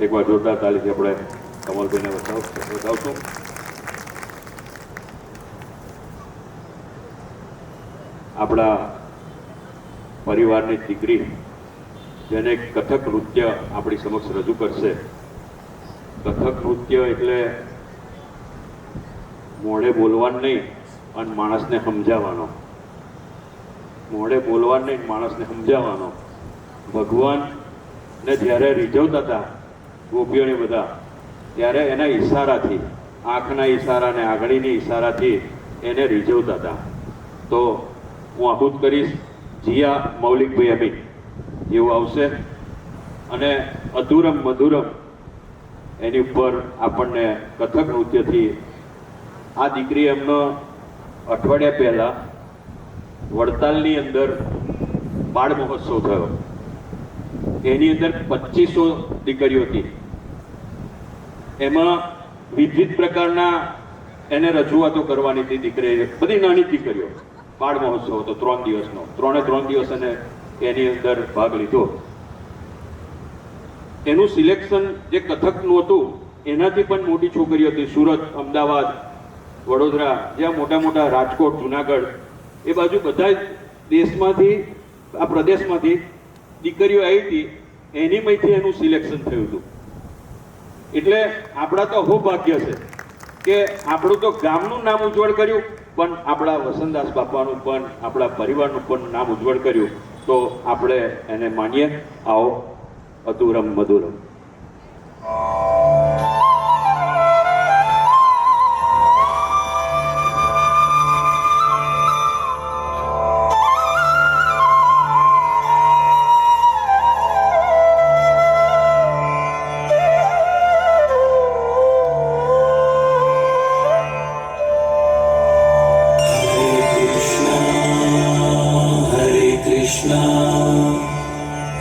એકવાર જોરદાર તાલીથી આપણે કમલભાઈને બતાવ બતાવશું. આપણા પરિવારની દીકરી જેને કથક નૃત્ય આપણી સમક્ષ રજૂ કરશે. કથક નૃત્ય એટલે મોઢે બોલવાનું નહીં, અને માણસને સમજાવવાનો. મોઢે બોલવાનું નહીં માણસને સમજાવવાનો. ભગવાનને જ્યારે રીઝવતા હતા ગોપીઓને બધા. ત્યારે એના ઈશારાથી, આંખના ઈશારા અને આંગળીની ઈશારાથી એને રીઝવતા હતા. તો હું આહુત કરીશ, જીયા મૌલિકભાઈ અમી. એવું આવશે. અને અધુરમ મધુરમ એની ઉપર આપણને કથક નૃત્યથી, આ દીકરી એમનો અઠવાડિયા પહેલાં વડતાલની અંદર બાળ મહોત્સવ થયો. એની અંદર પચીસો દીકરીઓ હતી. એમાં વિવિધ પ્રકારના એને રજૂઆતો કરવાની હતી દીકરી બધી નાની દીકરીઓ. બાળ મહોત્સવ હતો, ત્રણ દિવસનો. ત્રણે ત્રણ દિવસ એને એની અંદર ભાગ લીધો. એનું સિલેક્શન જે કથકનું હતું, એનાથી પણ મોટી છોકરીઓ હતી, સુરત, અમદાવાદ, વડોદરા, જ્યાં મોટા મોટા રાજકોટ, જુનાગઢ, એ બાજુ બધા જ દેશમાંથી, આ પ્રદેશમાંથી દીકરીઓ આવી હતી. એની એનીમાંથી એનું સિલેક્શન થયું હતું. એટલે આપણા તો અહોભાગ્ય છે કે આપણું તો ગામનું નામ ઉજ્જવળ કર્યું, પણ આપણા વસંતદાસ બાપાનું પણ, આપણા પરિવારનું પણ નામ ઉજ્જવળ કર્યું. તો આપણે એને માનીએ. આવો અધુરમ મધુરમ.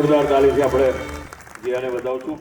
જોરદાર તાલીમથી આપણે જીયાને બતાવશું